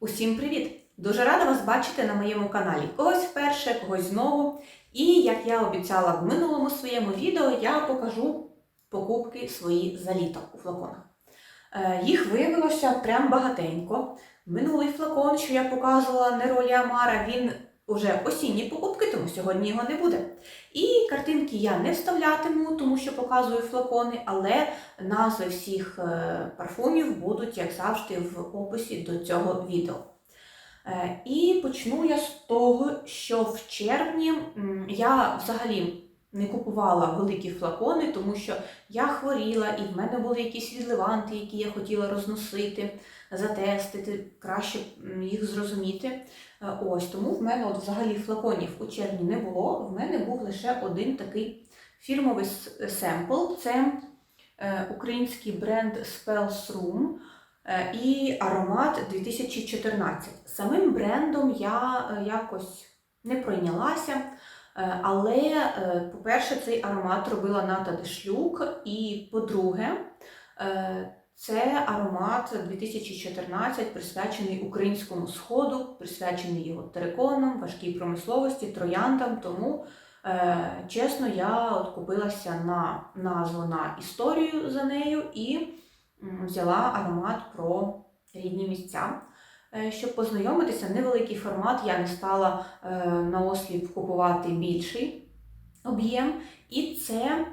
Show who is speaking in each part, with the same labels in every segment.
Speaker 1: Усім привіт! Дуже рада вас бачити на моєму каналі. Когось вперше, когось знову. І як я обіцяла в минулому своєму відео, я покажу покупки свої за літо у флаконах. Е, Їх виявилося прям багатенько. Минулий флакон, що я показувала Неролі Амара, він уже осінні покупки, тому сьогодні його не буде. І картинки я не вставлятиму, тому що показую флакони, але назви всіх е, парфумів будуть, як завжди, в описі до цього відео. Е, І почну я з того, що в червні я взагалі не купувала великі флакони, тому що я хворіла і в мене були якісь відливанти, які я хотіла розносити, затестити, краще їх зрозуміти. Е, Ось тому в мене от взагалі флаконів у червні не було. В мене був лише один такий фірмовий семпл. Це е, український бренд Spells Room е, і аромат 2014. Самим брендом я якось не пройнялася. Але, по-перше, цей аромат робила Ната Дешлюк, і по-друге, це аромат 2014, присвячений українському сходу, присвячений його териконам, важкій промисловості, трояндам. Тому, е, чесно, я от купилася на назву на історію за нею і взяла аромат про рідні місця. Е, Щоб познайомитися, невеликий формат, я не стала е, на осліп купувати більший об'єм. І це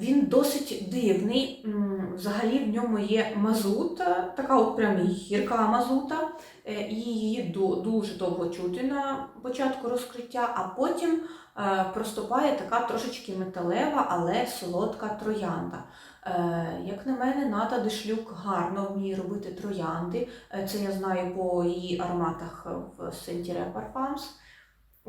Speaker 1: він досить дивний. Взагалі в ньому є мазута, така от прям гірка мазута, е, і її дуже довго чути на початку розкриття, а потім е, проступає така трошечки металева, але солодка троянда. Е, Як на мене, Ната Дешлюк гарно вміє робити троянди. Е, Це я знаю по її ароматах в Sentire Parfums.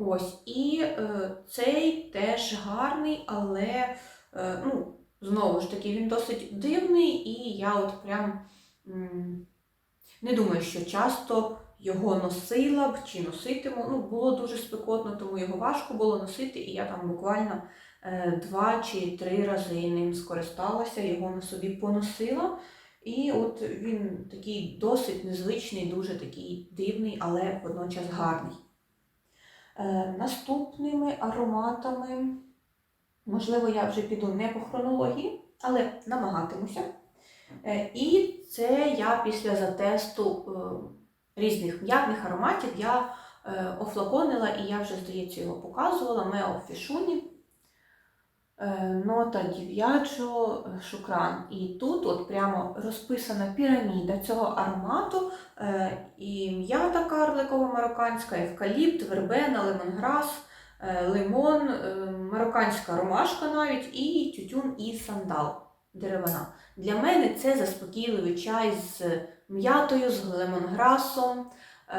Speaker 1: Ось, і е, цей теж гарний, але е, ну, знову ж таки він досить дивний, і я от прям м, не думаю, що часто його носила б чи носитиму. Ну, було дуже спекотно, тому його важко було носити, і я там буквально е, два чи три рази ним скористалася, його на собі поносила. І от він такий досить незвичний, дуже такий дивний, але водночас гарний. Е, Наступними ароматами, можливо, я вже піду не по хронології, але намагатимуся. Е, І це я після затесту е, різних м'ятних ароматів я офлаконила, і я вже, здається, його показувала. Мео Фішуні. Е, Нота Дів'яджо Шукран. І тут от прямо розписана піраміда цього аромату. Е, І м'ята карликова марокканська, евкаліпт, вербена, лемонграс, е, лимон, е, марокканська ромашка навіть, і тютюн і сандал деревина. Для мене це заспокійливий чай з м'ятою, з лемонграсом. Е,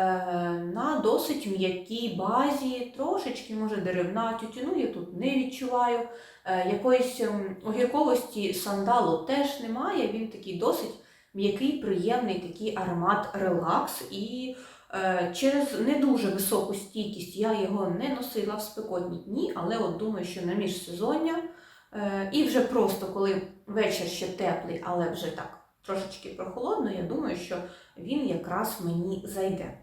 Speaker 1: На досить м'якій базі, трошечки, може, деревна тютюну я тут не відчуваю. Е, Якоїсь ем, огірковості сандалу теж немає. Він такий досить м'який, приємний такий аромат релакс. І е, через не дуже високу стійкість я його не носила в спекотні дні, але от думаю, що на міжсезоння. І вже просто коли вечір ще теплий, але вже так трошечки прохолодно, я думаю, що він якраз мені зайде.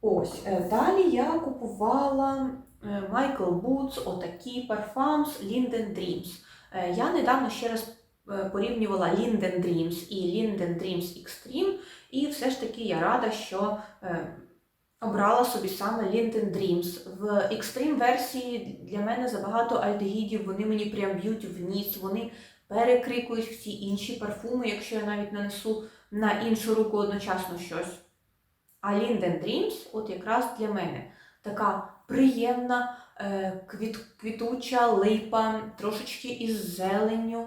Speaker 1: Ось, е, далі я купувала е, Michael Boots, отакі Parfums Linden Dreams. Е, Я недавно ще раз порівнювала Linden Dreams і Linden Dreams Extreme, і все ж таки я рада, що обрала собі саме Linden Dreams. В Extreme версії для мене забагато альдегідів, вони мені прям б'ють в ніс, вони перекрикують всі інші парфуми, якщо я навіть нанесу на іншу руку одночасно щось. А Linden Dreams, от якраз для мене така приємна, е, квіт, квітуча липа, трошечки із зеленню,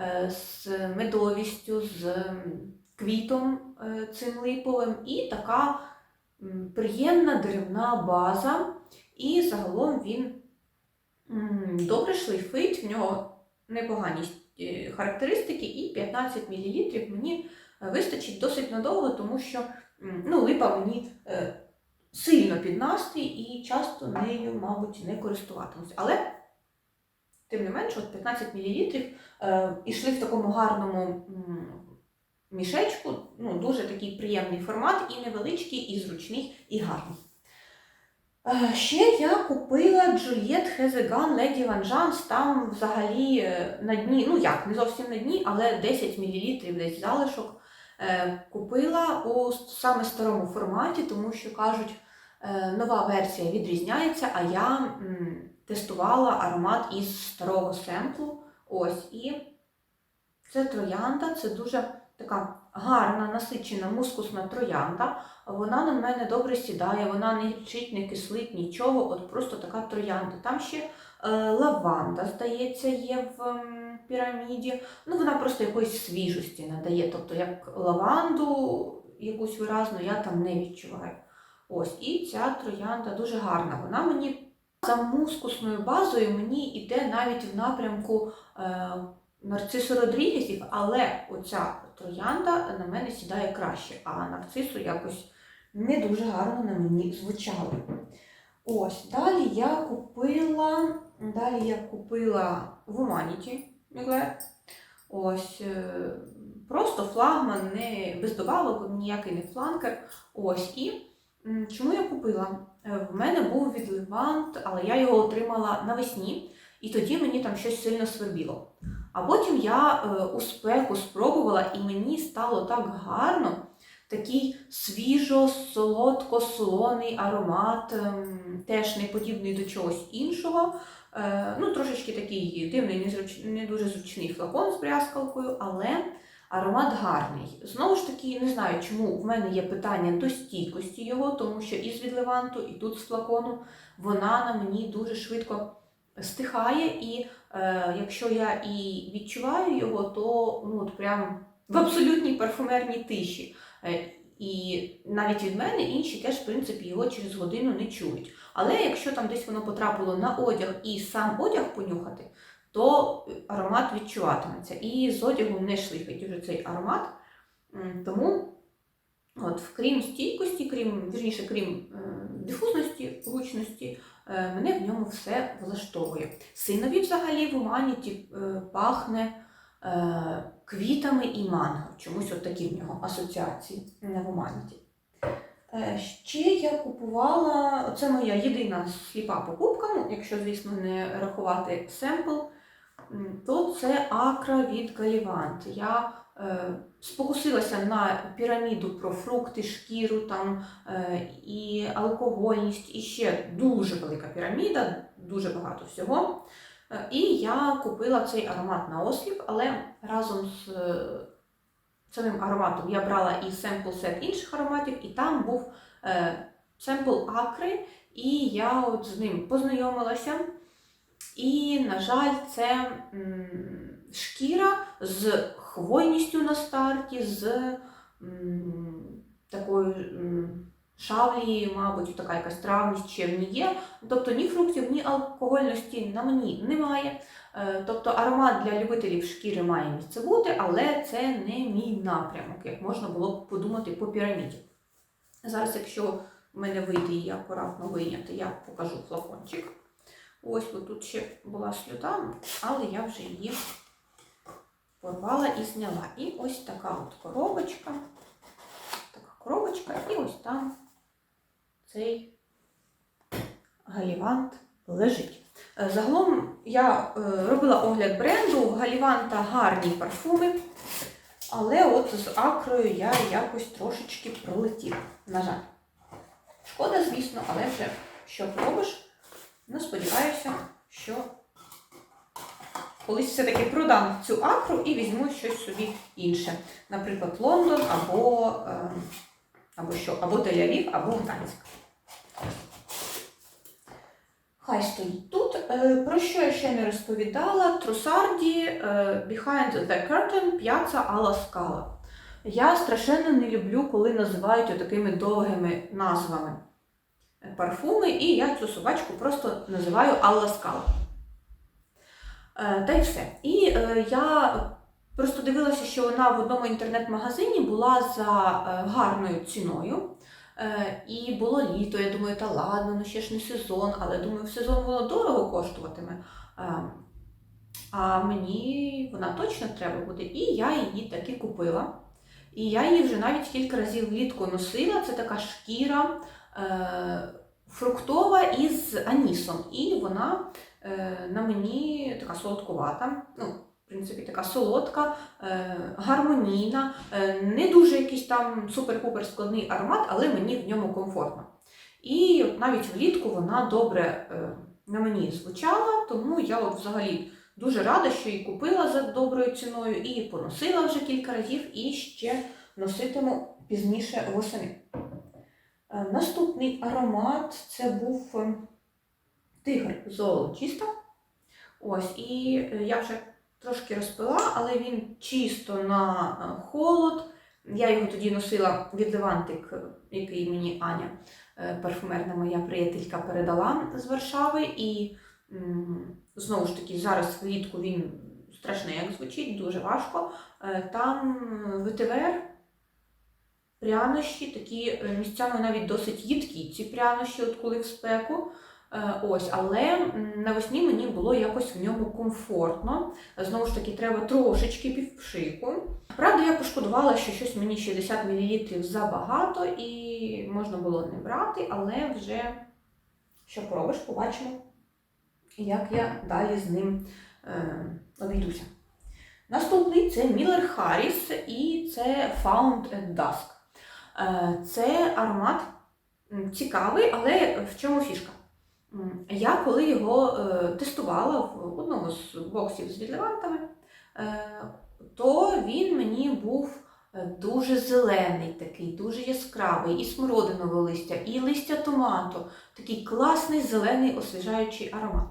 Speaker 1: е, з медовістю, з квітом е, цим липовим, і така приємна деревна база. І загалом він добре шлейфить, в нього непогані характеристики, і 15 мл мені е, вистачить досить надовго, тому що ну, липа мені е, сильно під настрій і часто нею, мабуть, не користуватимусь. Але, тим не менше, от 15 мл е, ішли в такому гарному мішечку. Ну, дуже такий приємний формат, і невеличкий, і зручний, і гарний. Е, Ще я купила Has a Gun Lady там взагалі е, на дні, ну як, не зовсім на дні, але 10 мл десь залишок. Е, Купила у саме старому форматі, тому що кажуть, нова версія відрізняється, а я тестувала аромат із старого семплу. Ось, і це троянда, це дуже така гарна, насичена, мускусна троянда. Вона на мене добре сідає, вона не гірчить, не кислить, нічого, от просто така троянда. Там ще е, лаванда, здається, є в м, піраміді. Ну, вона просто якоїсь свіжості надає. Тобто, як лаванду якусь виразну я там не відчуваю. Ось, і ця троянда дуже гарна. Вона мені за мускусною базою мені йде навіть в напрямку е, нарцису Родрігесів, але оця троянда на мене сідає краще, а нарцису якось не дуже гарно на мені звучало. Ось, далі я купила, далі я купила в Humanity Mugler. Ось, е, просто флагман, не без добавок, ніякий не фланкер. Ось, і чому я купила? Е, В мене був відливант, але я його отримала навесні, і тоді мені там щось сильно свербіло. А потім я е, у спеку спробувала, і мені стало так гарно, такий свіжо-солодко-солоний аромат, ем, теж не подібний до чогось іншого. Е, Ну, трошечки такий дивний, не дуже зручний флакон з брязкалкою, але аромат гарний. Знову ж таки, не знаю, чому в мене є питання до стійкості його, тому що і з відливанту, і тут з флакону вона на мені дуже швидко стихає, і е, якщо я і відчуваю його, то ну, от прям в абсолютній парфумерній тиші. Е, і навіть від мене інші теж, в принципі, його через годину не чують. Але якщо там десь воно потрапило на одяг і сам одяг понюхати, то аромат відчуватиметься. І з одягу не шлифить уже цей аромат. Тому, от, крім стійкості, крім, вірніше, крім е, дифузності, гучності, е, мене в ньому все влаштовує. Синові взагалі в Уманіті пахне квітами і манго. Чомусь от такі в нього асоціації на Уманіті. Е, Ще я купувала, це моя єдина сліпа покупка, ну, якщо, звісно, не рахувати семпл, то це акра від Галівант. Я е, спокусилася на піраміду про фрукти, шкіру там, е, і алкогольність, і ще дуже велика піраміда, дуже багато всього. Е, І я купила цей аромат на осліп, але разом з е, самим ароматом я брала і семпл сет інших ароматів, і там був е, семпл акри, і я от з ним познайомилася. І, на жаль, це шкіра з хвойністю на старті, з такою шавлі, мабуть, така якась травність ще в ній є. Тобто ні фруктів, ні алкогольності на мені немає. Е, Тобто аромат для любителів шкіри має місце бути, але це не мій напрямок, як можна було б подумати по піраміді. Зараз, якщо в мене вийде її акуратно вийняти, я покажу флакончик. Ось тут ще була слюда, але я вже її порвала і зняла. І ось така от коробочка. Така коробочка, і ось там цей галівант лежить. Е, Загалом я е, робила огляд бренду, Галіванта гарні парфуми, але от з акрою я якось трошечки пролетіла, на жаль. Шкода, звісно, але вже що поробиш. Ну, сподіваюся, що колись все-таки продам цю акру і візьму щось собі інше. Наприклад, Лондон або, е, або що, або Тель-Авів, або Гданськ. Хай стоїть тут. Е, Про що я ще не розповідала? Трусарді е, Behind the Curtain П'яца Алла Скала. Я страшенно не люблю, коли називають такими довгими назвами парфуми, і я цю собачку просто називаю Алла Скала. Е, Та й все. І е, я просто дивилася, що вона в одному інтернет-магазині була за е, гарною ціною. Е, І було літо, я думаю, та ладно, ну ще ж не сезон, але думаю, в сезон воно дорого коштуватиме. Е, А мені вона точно треба буде. І я її таки купила. І я її вже навіть кілька разів влітку носила. Це така шкіра е, фруктова із анісом. І вона на мені така солодкувата. Ну, в принципі, така солодка, е, гармонійна, е, не дуже якийсь там супер-пупер складний аромат, але мені в ньому комфортно. І навіть влітку вона добре е, на мені звучала, тому я от взагалі дуже рада, що її купила за доброю ціною і поносила вже кілька разів, і ще носитиму пізніше восени. Наступний аромат це був тигр зоолочіста. Ось, і я вже трошки розпила, але він чисто на е, холод. Я його тоді носила від Левантик, е, який мені Аня, е, парфумерна моя приятелька, передала з Варшави. І знову ж таки, зараз влітку він страшно як звучить, дуже важко. Там ветивер, прянощі, такі місцями навіть досить їдкі ці прянощі, от коли в спеку. Е, Ось, але навесні мені було якось в ньому комфортно. Знову ж таки, треба трошечки півпшику. Правда, я пошкодувала, що щось мені 60 мл забагато і можна було не брати, але вже що поробиш, побачимо, як я далі з ним е, обійдуся. Наступний це Miller Harris і це Found at Dusk. Е, Це аромат цікавий, але в чому фішка? Я коли його е, тестувала в одному з боксів з відливантами, е, то він мені був е, дуже зелений, такий, дуже яскравий, і смородинове листя, і листя томату. Такий класний зелений освіжаючий аромат.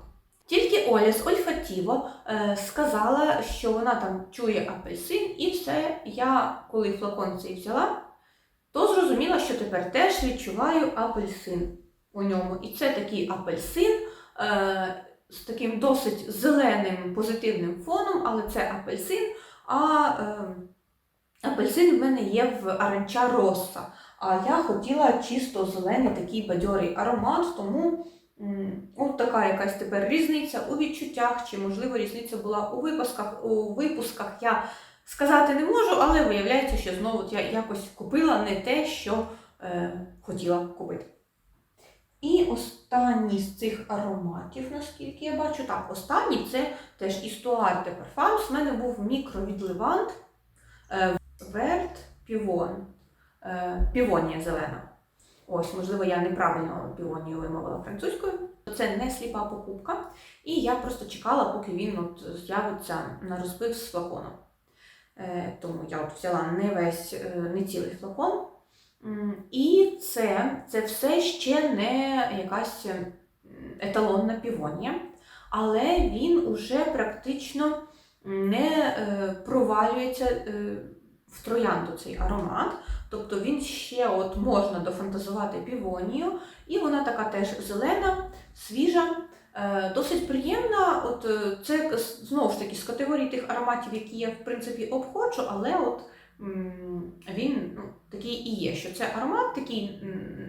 Speaker 1: Тільки Оля з Ольфатіво е, сказала, що вона там чує апельсин, і все. Я, коли флакон цей взяла, то зрозуміла, що тепер теж відчуваю апельсин у ньому. І це такий апельсин е, з таким досить зеленим позитивним фоном, але це апельсин. А е, апельсин в мене є в аранча Росса. А я хотіла чисто зелений такий бадьорий аромат, тому от така якась тепер різниця у відчуттях, чи можливо різниця була у випусках. У випусках я сказати не можу, але виявляється, що знову я якось купила не те, що е, хотіла купити. І останній з цих ароматів, наскільки я бачу, так, останній це теж Histoire de Parfums. У мене був мікровідливант е, Верт Півон. Е, півонія зелена. Ось, можливо, я неправильно півонію вимовила французькою. Це не сліпа покупка. І я просто чекала, поки він от з'явиться на розбив з флаконом. Е, тому я от взяла не весь, не цілий флакон. І це, це все ще не якась еталонна півонія, але він уже практично не е, провалюється е, в троянду цей аромат. Тобто він ще от можна дофантазувати півонію, і вона така теж зелена, свіжа, е, досить приємна. От це знову ж таки з категорії тих ароматів, які я в принципі обходжу, але от він ну, такий і є, що це аромат такий,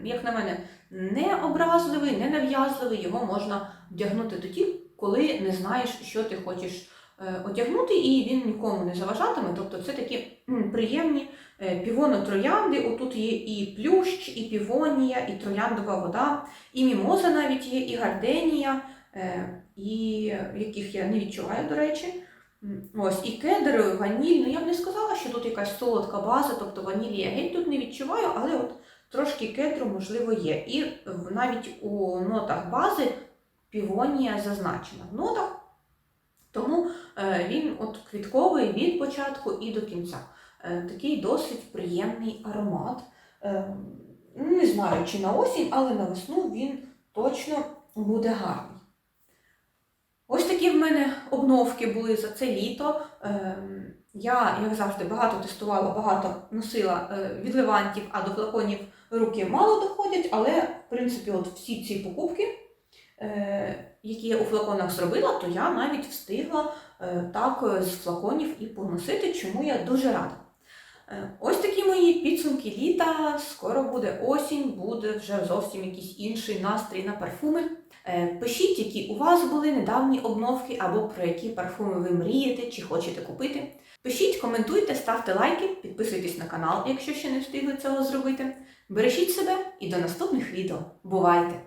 Speaker 1: як на мене, не образливий, не нав'язливий, його можна вдягнути тоді, коли не знаєш, що ти хочеш е, одягнути, і він нікому не заважатиме. Тобто це такі приємні е, півоно-троянди. Отут є і плющ, і півонія, і трояндова вода, і мімоза навіть є, і гарденія, е, і яких я не відчуваю, до речі. Ось, і кедр, ваніль. Ну я б не сказала, що тут якась солодка база, тобто ванілі я геть тут не відчуваю, але от трошки кедру, можливо, є. І навіть у нотах бази півонія зазначена в нотах. Тому е, він от квітковий від початку і до кінця. Е, такий досить приємний аромат. Е, не знаю, чи на осінь, але на весну він точно буде гарний. Такі в мене обновки були за це літо. Ем, Я, як завжди, багато тестувала, багато носила від відливантів, а до флаконів руки мало доходять, але в принципі, от всі ці покупки, е, які я у флаконах зробила, то я навіть встигла е, так е, з флаконів і поносити, чому я дуже рада. Е, Ось такі мої підсумки літа. Скоро буде осінь, буде вже зовсім якийсь інший настрій на парфуми. Е, Пишіть, які у вас були недавні обновки, або про які парфуми ви мрієте чи хочете купити. Пишіть, коментуйте, ставте лайки, підписуйтесь на канал, якщо ще не встигли цього зробити. Бережіть себе і до наступних відео. Бувайте!